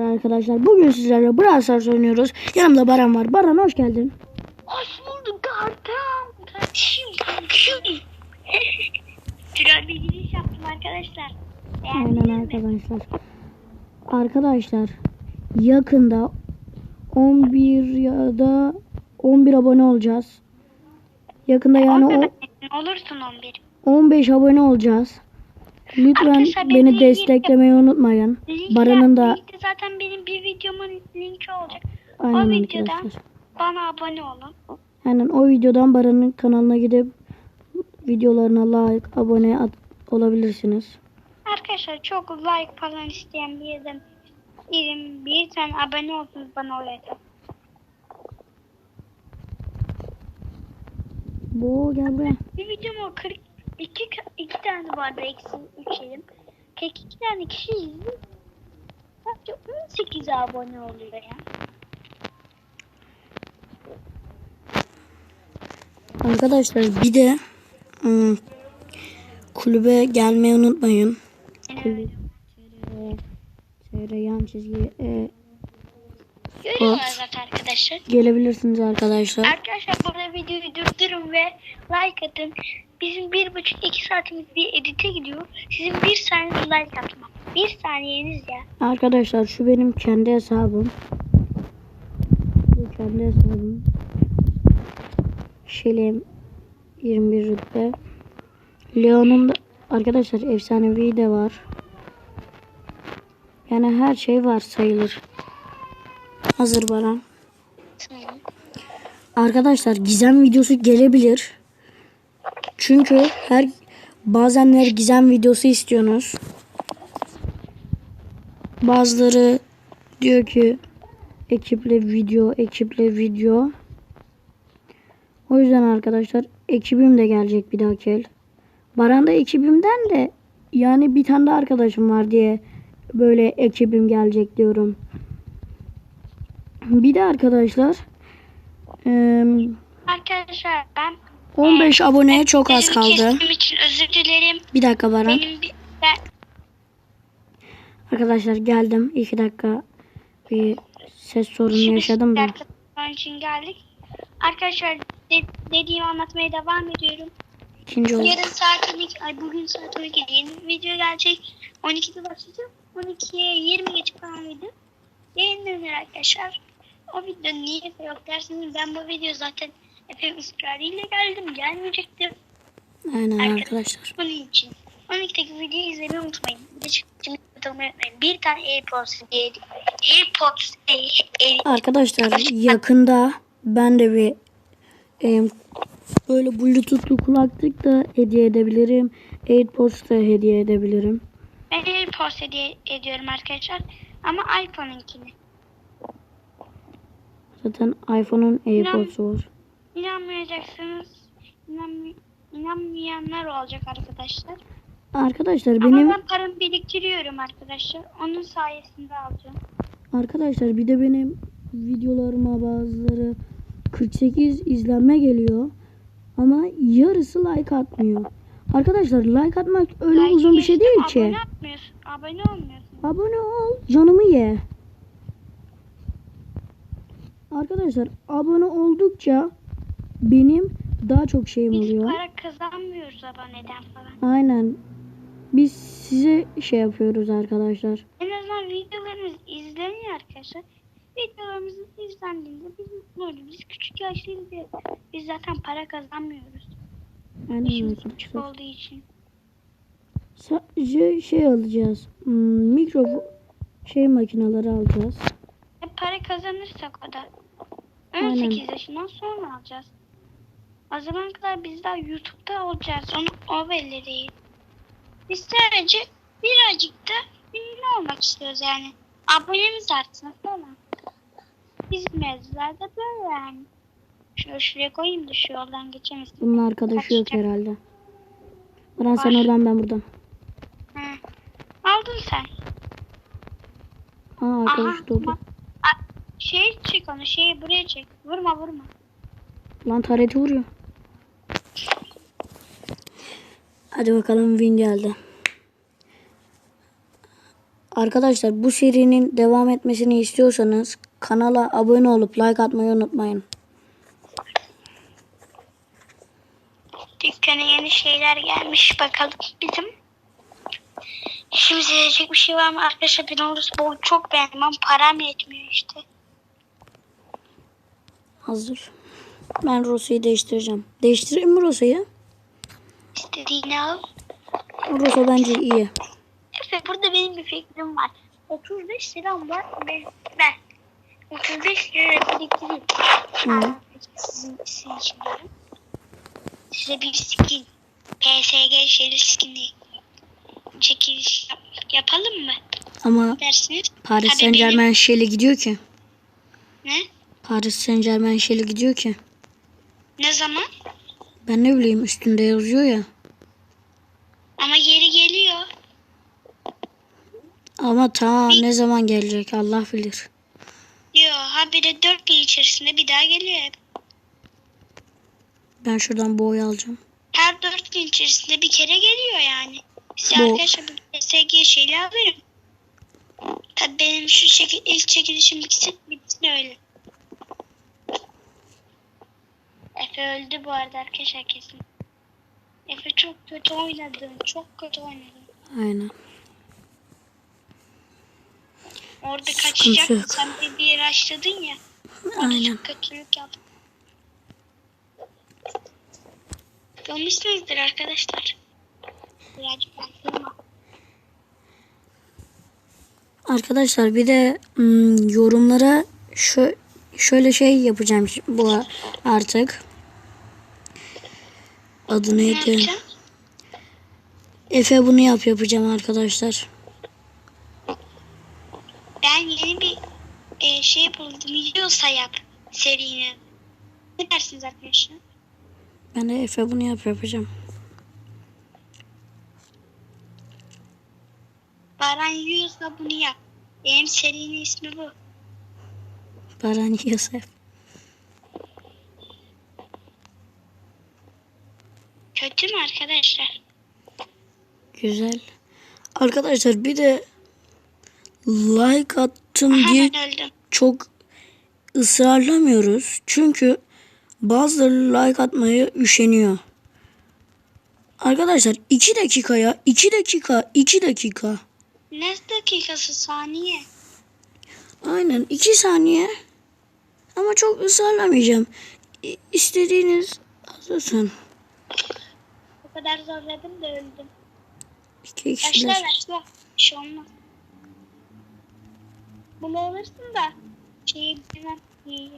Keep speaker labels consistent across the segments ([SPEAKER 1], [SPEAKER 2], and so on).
[SPEAKER 1] Arkadaşlar bugün sizlerle Brawl Stars oynuyoruz. Yanımda Baran var. Baran hoş geldin.
[SPEAKER 2] Hoş bulduk Artam. Kardeşim, kardeşim. Troll bir giriş yaptım arkadaşlar. Beğendiniz
[SPEAKER 1] Aynen arkadaşlar. Arkadaşlar yakında 11 ya da 11 abone olacağız. Yakında yani o
[SPEAKER 2] Olursun 11.
[SPEAKER 1] 15 abone olacağız. Lütfen
[SPEAKER 2] Arkadaşlar,
[SPEAKER 1] beni desteklemeyi unutmayın.
[SPEAKER 2] Linkler-
[SPEAKER 1] Baran'ın da
[SPEAKER 2] zaten benim bir videomun linki olacak.
[SPEAKER 1] aynen
[SPEAKER 2] o videodan
[SPEAKER 1] arkadaşlar.
[SPEAKER 2] bana abone olun.
[SPEAKER 1] Aynen o videodan Baran'ın kanalına gidip videolarına like, abone at, olabilirsiniz.
[SPEAKER 2] Arkadaşlar çok like falan isteyen bir yerden birim bir tane abone olsunuz bana o yeter.
[SPEAKER 1] Bu gel buraya.
[SPEAKER 2] Bir videomu 42 iki tane bu arada eksi 3 yedim. 42 tane kişi izliyor. Sadece 18 abone oluyor ya.
[SPEAKER 1] Arkadaşlar bir de hmm, kulübe gelmeyi unutmayın. TR yan çizgi e,
[SPEAKER 2] Görüyorlar zaten arkadaşlar.
[SPEAKER 1] gelebilirsiniz arkadaşlar.
[SPEAKER 2] Arkadaşlar burada videoyu durdurun ve like atın. Bizim bir buçuk iki saatimiz bir edite gidiyor. Sizin bir saniye like atmak. Bir saniyeniz ya.
[SPEAKER 1] Arkadaşlar şu benim kendi hesabım. Bu kendi hesabım. Şelim 21 rütbe. Leon'un da arkadaşlar efsanevi de var. Yani her şey var sayılır. Hazır bana. Arkadaşlar gizem videosu gelebilir. Çünkü her bazenler gizem videosu istiyorsunuz. Bazıları diyor ki ekiple video, ekiple video. O yüzden arkadaşlar ekibim de gelecek bir dahaki el. Baran da ekibimden de yani bir tane de arkadaşım var diye böyle ekibim gelecek diyorum. Bir de arkadaşlar eee,
[SPEAKER 2] Arkadaşlar ben
[SPEAKER 1] 15 aboneye çok az kaldı.
[SPEAKER 2] için özür dilerim.
[SPEAKER 1] Bir dakika Baran.
[SPEAKER 2] Benim bir, ben,
[SPEAKER 1] Arkadaşlar geldim. 2 dakika bir ses sorunu yaşadım da.
[SPEAKER 2] İçin geldik. Arkadaşlar de- dediğimi anlatmaya devam ediyorum.
[SPEAKER 1] İkinci oldu.
[SPEAKER 2] Yarın saat 12, ay bugün saat 12'de yeni bir video gelecek. 12'de başlayacak. 12'ye 20 geçip falan video yayınlanır arkadaşlar. O video niye yok derseniz ben bu video zaten efendim ısrarıyla geldim. Gelmeyecektim.
[SPEAKER 1] Aynen arkadaşlar.
[SPEAKER 2] Bunun için. 12'deki videoyu izlemeyi unutmayın. Çıkışını katılmayı unutmayın. Bir tane AirPods. AirPods
[SPEAKER 1] Arkadaşlar yakında ben de bir e, böyle bluetoothlu kulaklık da hediye edebilirim. AirPods da hediye edebilirim.
[SPEAKER 2] Ben AirPods hediye ediyorum arkadaşlar. Ama iPhone'unkini.
[SPEAKER 1] Zaten iPhone'un AirPods'u var.
[SPEAKER 2] İnanmayacaksınız. İnanmay inanmayanlar olacak arkadaşlar.
[SPEAKER 1] Arkadaşlar
[SPEAKER 2] Ama
[SPEAKER 1] benim
[SPEAKER 2] ben paramı biriktiriyorum arkadaşlar. Onun sayesinde alacağım.
[SPEAKER 1] arkadaşlar bir de benim videolarıma bazıları 48 izlenme geliyor. Ama yarısı like atmıyor. Arkadaşlar like atmak öyle
[SPEAKER 2] Like
[SPEAKER 1] uzun bir şey değil ki.
[SPEAKER 2] Abone atmıyorsun. Abone olmuyorsun.
[SPEAKER 1] Abone ol, canımı ye. Arkadaşlar abone oldukça benim daha çok şeyim
[SPEAKER 2] Biz
[SPEAKER 1] oluyor.
[SPEAKER 2] para kazanmıyoruz aboneden falan.
[SPEAKER 1] Aynen. Biz size şey yapıyoruz arkadaşlar.
[SPEAKER 2] En azından videolarımız izleniyor arkadaşlar. Videolarımız izlendiğinde biz mutlu oluyoruz. Biz küçük yaşlıyız diye biz zaten para kazanmıyoruz.
[SPEAKER 1] Aynen
[SPEAKER 2] İşimiz küçük
[SPEAKER 1] arkadaşlar.
[SPEAKER 2] olduğu için.
[SPEAKER 1] Sadece şey alacağız. Hmm, mikrofon şey makineleri alacağız.
[SPEAKER 2] E, para kazanırsak o da.
[SPEAKER 1] Aynen.
[SPEAKER 2] 18 yaşından sonra alacağız. O zaman kadar biz daha YouTube'da olacağız. Onu o belli değil. Biz sadece birazcık da ünlü olmak istiyoruz yani. Abonemiz artsın falan. Bizim mevzularda böyle yani. Şöyle şuraya koyayım da şu yoldan geçemesin.
[SPEAKER 1] Bunun arkadaşı yok
[SPEAKER 2] Kaçacak.
[SPEAKER 1] herhalde. Baran sen oradan ben buradan.
[SPEAKER 2] Hı. Aldın sen.
[SPEAKER 1] Aa arkadaş
[SPEAKER 2] Aha. A- Şey çek onu şeyi buraya çek. Vurma vurma.
[SPEAKER 1] Lan tareti vuruyor. Hadi bakalım win geldi. Arkadaşlar bu serinin devam etmesini istiyorsanız kanala abone olup like atmayı unutmayın.
[SPEAKER 2] Dükkana yeni şeyler gelmiş bakalım bizim. İşimize yarayacak bir şey var mı? Arkadaşlar ben Horus Bowl'u çok beğendim ama param yetmiyor işte.
[SPEAKER 1] Hazır. Ben Rosa'yı değiştireceğim. Değiştireyim mi Rosa'yı?
[SPEAKER 2] İstediğini al.
[SPEAKER 1] Rosa bence iyi.
[SPEAKER 2] Efe burada benim bir fikrim var. 35 liram var. Ben, ben 35 lira biriktireyim.
[SPEAKER 1] Hı.
[SPEAKER 2] Sizin, sizin için diyorum. Size bir skin. PSG şeyli skin'i çekiliş yap- yapalım mı
[SPEAKER 1] Ama
[SPEAKER 2] dersiniz?
[SPEAKER 1] Paris
[SPEAKER 2] Tabii
[SPEAKER 1] Saint Germain şeyle gidiyor ki.
[SPEAKER 2] benim- Ne?
[SPEAKER 1] Paris Saint Germain şeyle gidiyor ki.
[SPEAKER 2] Ne zaman?
[SPEAKER 1] Ben ne bileyim üstünde yazıyor ya.
[SPEAKER 2] Ama geri geliyor.
[SPEAKER 1] Ama ta ne zaman gelecek Allah bilir.
[SPEAKER 2] Diyor habire 4 gün içerisinde bir daha geliyor hep.
[SPEAKER 1] Ben şuradan boy alacağım.
[SPEAKER 2] Her 4 gün içerisinde bir kere geliyor yani. Size
[SPEAKER 1] Bu-
[SPEAKER 2] arkadaşlar bu PSG şeyle alırım. Tabii benim şu çekil, ilk çekilişim bitsin, bitsin öyle. Efe öldü bu arada arkadaşlar kesin. Efe çok kötü oynadın. Çok kötü oynadın.
[SPEAKER 1] Aynen.
[SPEAKER 2] Orada
[SPEAKER 1] yok.
[SPEAKER 2] Sen bir, bir açladın ya. Orada
[SPEAKER 1] Aynen.
[SPEAKER 2] çok kötülük yaptın. Görmüşsünüzdür arkadaşlar. Birazcık ben.
[SPEAKER 1] Arkadaşlar bir de hmm, yorumlara şu şöyle şey yapacağım bu artık. Adı
[SPEAKER 2] Ne
[SPEAKER 1] neydi?
[SPEAKER 2] yapacağım?
[SPEAKER 1] Efe bunu yap yapacağım arkadaşlar.
[SPEAKER 2] Ben yeni bir e, şey buldum. Yiyorsa yap serinin. Ne dersiniz arkadaşlar?
[SPEAKER 1] Ben de Efe bunu yap yapacağım.
[SPEAKER 2] Baran yiyorsa bunu yap. Benim serinin ismi bu.
[SPEAKER 1] Baran Yosef.
[SPEAKER 2] Kötü arkadaşlar?
[SPEAKER 1] Güzel. Arkadaşlar bir de like attım
[SPEAKER 2] Aha
[SPEAKER 1] diye çok ısrarlamıyoruz. Çünkü bazıları like atmayı üşeniyor. Arkadaşlar 2 dakikaya 2 dakika 2 dakika.
[SPEAKER 2] Ne dakikası saniye?
[SPEAKER 1] Aynen 2 saniye. Ama çok ısrarlamayacağım. İstediğiniz hazırsın.
[SPEAKER 2] O kadar zorladım da öldüm.
[SPEAKER 1] 2
[SPEAKER 2] Başla
[SPEAKER 1] kişiler.
[SPEAKER 2] başla. Bir şey olmaz. Bunu alırsın da şeyi bilmem iyi.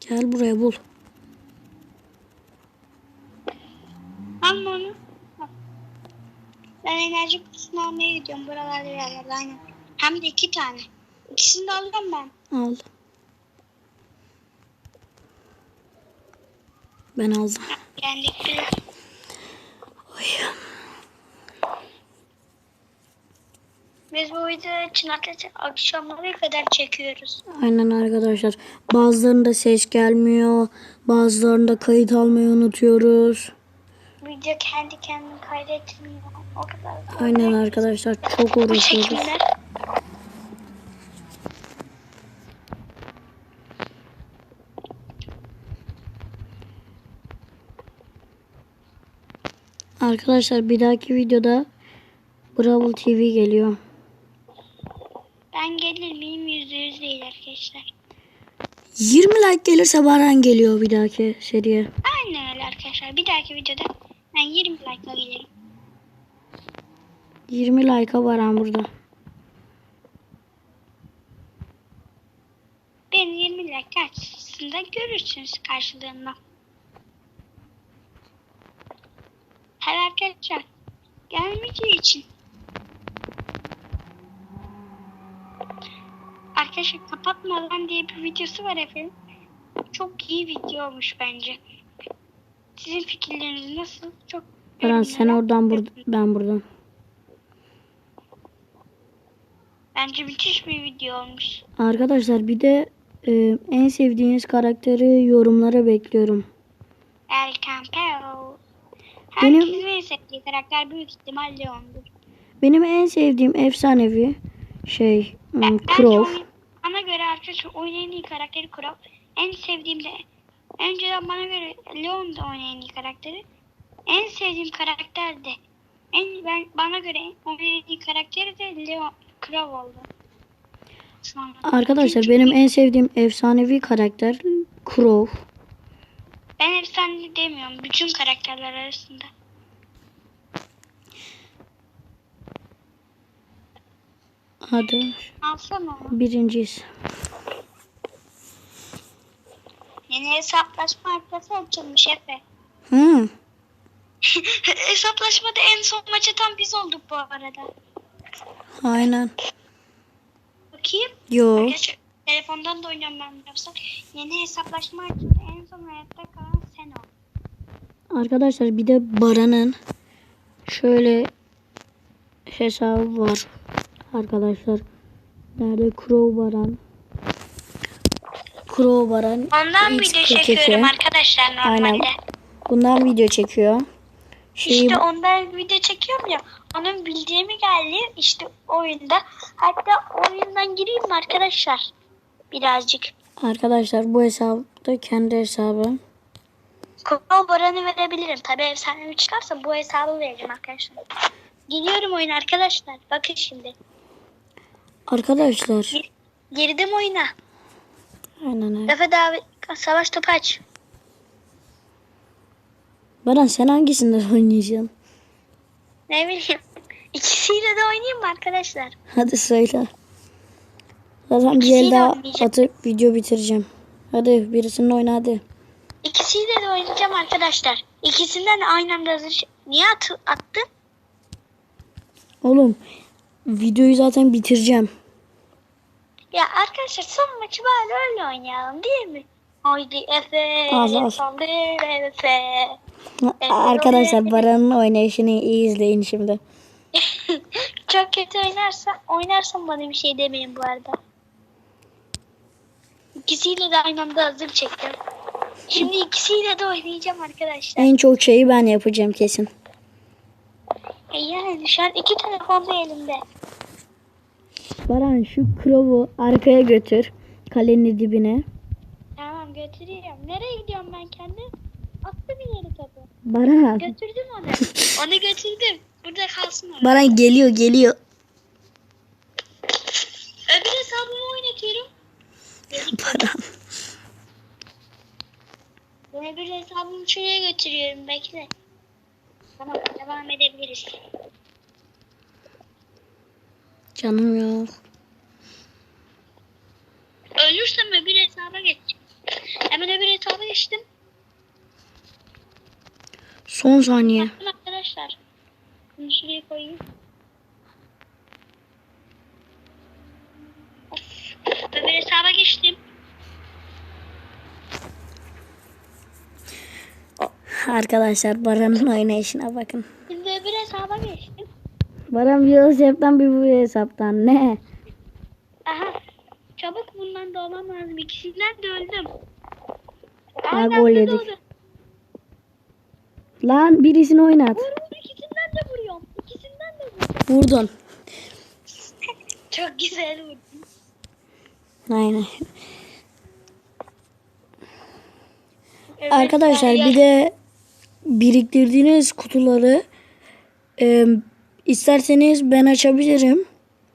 [SPEAKER 1] Gel buraya bul.
[SPEAKER 2] Alma onu. Al. Ben enerji kutusunu almaya gidiyorum. Buralarda yerlerde aynen. Hem de iki tane. İkisini de alıyorum ben.
[SPEAKER 1] Al. Ben aldım.
[SPEAKER 2] Geldik bile. Biz bu videoyu arkadaşlar akşamlara kadar çekiyoruz.
[SPEAKER 1] Aynen arkadaşlar. Bazılarında ses gelmiyor. Bazılarında kayıt almayı unutuyoruz.
[SPEAKER 2] Video kendi kendini kaydetmiyor. O kadar.
[SPEAKER 1] Aynen arkadaşlar. Çok
[SPEAKER 2] Bu
[SPEAKER 1] uğraşıyoruz. Arkadaşlar bir dahaki videoda Bravo TV geliyor.
[SPEAKER 2] ben gelir miyim yüzde yüz değil arkadaşlar.
[SPEAKER 1] 20 like gelirse Baran geliyor bir dahaki seriye.
[SPEAKER 2] Aynen öyle arkadaşlar. Bir dahaki videoda ben 20 like'la gelirim.
[SPEAKER 1] 20 like'a Baran burada.
[SPEAKER 2] Ben 20 like açısında görürsünüz karşılığında. Her arkadaşlar gelmeyeceği için. Arkadaşlar kapatmadan diye bir videosu var efendim. Çok iyi video olmuş bence. Sizin fikirleriniz nasıl? Çok
[SPEAKER 1] Baran sen oradan bur ben buradan.
[SPEAKER 2] Bence müthiş bir video olmuş.
[SPEAKER 1] Arkadaşlar bir de e, en sevdiğiniz karakteri yorumlara bekliyorum.
[SPEAKER 2] El Campero.
[SPEAKER 1] Benim-
[SPEAKER 2] Herkesin en sevdiği karakter büyük ihtimal Leon'dur.
[SPEAKER 1] Benim en sevdiğim efsanevi şey hmm,
[SPEAKER 2] Bence
[SPEAKER 1] Crow.
[SPEAKER 2] oyun- bana göre arkadaşlar oyunun en iyi karakteri Crow. En sevdiğim de önceden bana göre Leon da oyunun en iyi karakteri. En sevdiğim karakter de en ben bana göre oyunun en iyi karakteri de Leon Crow oldu.
[SPEAKER 1] Arkadaşlar benim en sevdiğim efsanevi karakter Crow.
[SPEAKER 2] Ben efsane demiyorum bütün karakterler arasında.
[SPEAKER 1] Hadi
[SPEAKER 2] Alsana
[SPEAKER 1] birinciyiz.
[SPEAKER 2] Yeni hesaplaşma haritası açılmış Efe.
[SPEAKER 1] Hı.
[SPEAKER 2] Hesaplaşmada en son maç atan biz olduk bu arada.
[SPEAKER 1] Aynen.
[SPEAKER 2] Bakayım.
[SPEAKER 1] Yo.
[SPEAKER 2] Geç, telefondan da oynuyorum ben yapsam. Yeni hesaplaşma açıldı. En son hayatta kalan.
[SPEAKER 1] Arkadaşlar bir de Baran'ın şöyle hesabı var. Arkadaşlar. Nerede Crow Baran? Crow Baran.
[SPEAKER 2] Ondan
[SPEAKER 1] X
[SPEAKER 2] video
[SPEAKER 1] 42.
[SPEAKER 2] çekiyorum arkadaşlar normalde.
[SPEAKER 1] Aynen. Bundan video çekiyor. Şeyi,
[SPEAKER 2] İşte ondan video çekiyorum ya. Onun bildiğimi geldi işte oyunda. Hatta oyundan gireyim mi arkadaşlar? Birazcık.
[SPEAKER 1] arkadaşlar bu hesap da kendi hesabı.
[SPEAKER 2] Kral Baran'ı verebilirim. Tabi efsanevi çıkarsa bu hesabı vereceğim arkadaşlar. Giriyorum oyuna arkadaşlar. Bakın şimdi.
[SPEAKER 1] Arkadaşlar.
[SPEAKER 2] Gir- Girdim oyuna.
[SPEAKER 1] Aynen öyle.
[SPEAKER 2] Defa davet savaş topu aç.
[SPEAKER 1] Baran sen hangisinden oynayacaksın?
[SPEAKER 2] Ne bileyim. İkisiyle de oynayayım mı arkadaşlar?
[SPEAKER 1] Hadi söyle. Zaten bir el
[SPEAKER 2] İkisiyle
[SPEAKER 1] daha
[SPEAKER 2] oynayacağım.
[SPEAKER 1] atıp video bitireceğim. Hadi birisinin oyna hadi.
[SPEAKER 2] İkisiyle de oynayacağım arkadaşlar. İkisinden de aynı anda hazır. Niye at attın?
[SPEAKER 1] Oğlum videoyu zaten bitireceğim.
[SPEAKER 2] Ya arkadaşlar son maçı bari öyle oynayalım değil mi? Haydi Efe.
[SPEAKER 1] Az, az.
[SPEAKER 2] Efe.
[SPEAKER 1] Arkadaşlar. Baran'ın oynayışını iyi izleyin şimdi.
[SPEAKER 2] Çok kötü oynarsa oynarsam bana bir şey demeyin bu arada. İkisiyle de aynı anda hazır çektim. Şimdi ikisiyle de oynayacağım arkadaşlar.
[SPEAKER 1] En çok şeyi ben yapacağım kesin.
[SPEAKER 2] E yani şu an iki telefon da elimde.
[SPEAKER 1] Baran şu Crow'u arkaya götür. Kalenin dibine.
[SPEAKER 2] Tamam götürüyorum. Nereye gidiyorum ben kendim? Attım ileri topu.
[SPEAKER 1] Baran.
[SPEAKER 2] Götürdüm onu. onu götürdüm. Burada kalsın orada.
[SPEAKER 1] Baran geliyor geliyor.
[SPEAKER 2] Öbür hesabımı oynatıyorum.
[SPEAKER 1] Baran.
[SPEAKER 2] Hesabımı şuraya götürüyorum. Bekle. Tamam devam edebiliriz.
[SPEAKER 1] Canım yok.
[SPEAKER 2] Ölürsem öbür hesaba geçeceğim. Hemen öbür hesaba geçtim.
[SPEAKER 1] Son saniye.
[SPEAKER 2] Bakın arkadaşlar. Bunu şuraya koyayım. Of. Öbür hesaba geçtim.
[SPEAKER 1] Arkadaşlar Baran'ın oynayışına bakın.
[SPEAKER 2] Şimdi öbür hesaba geçtim.
[SPEAKER 1] Baran bir hesaptan bir bu hesaptan. Ne?
[SPEAKER 2] Aha. Çabuk bundan da olmam lazım. İkisinden de öldüm.
[SPEAKER 1] Ha, gol yedik. Lan birisini oynat.
[SPEAKER 2] Vur vur ikisinden de vuruyorum. İkisinden de vuruyorum.
[SPEAKER 1] Vurdun.
[SPEAKER 2] Çok güzel vurdum.
[SPEAKER 1] Aynen.
[SPEAKER 2] Evet,
[SPEAKER 1] Arkadaşlar bir de biriktirdiğiniz kutuları e, isterseniz ben açabilirim.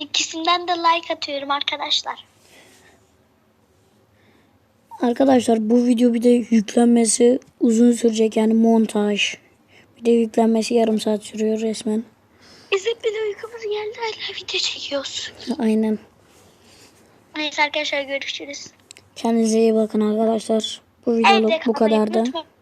[SPEAKER 2] İkisinden de like atıyorum arkadaşlar.
[SPEAKER 1] Arkadaşlar bu video bir de yüklenmesi uzun sürecek yani montaj. Bir de yüklenmesi yarım saat sürüyor resmen.
[SPEAKER 2] Bizim bir de uykumuz geldi hala video çekiyoruz.
[SPEAKER 1] Aynen.
[SPEAKER 2] Neyse arkadaşlar görüşürüz.
[SPEAKER 1] Kendinize iyi bakın arkadaşlar. Bu videoluk bu kadardı.
[SPEAKER 2] unutmayın.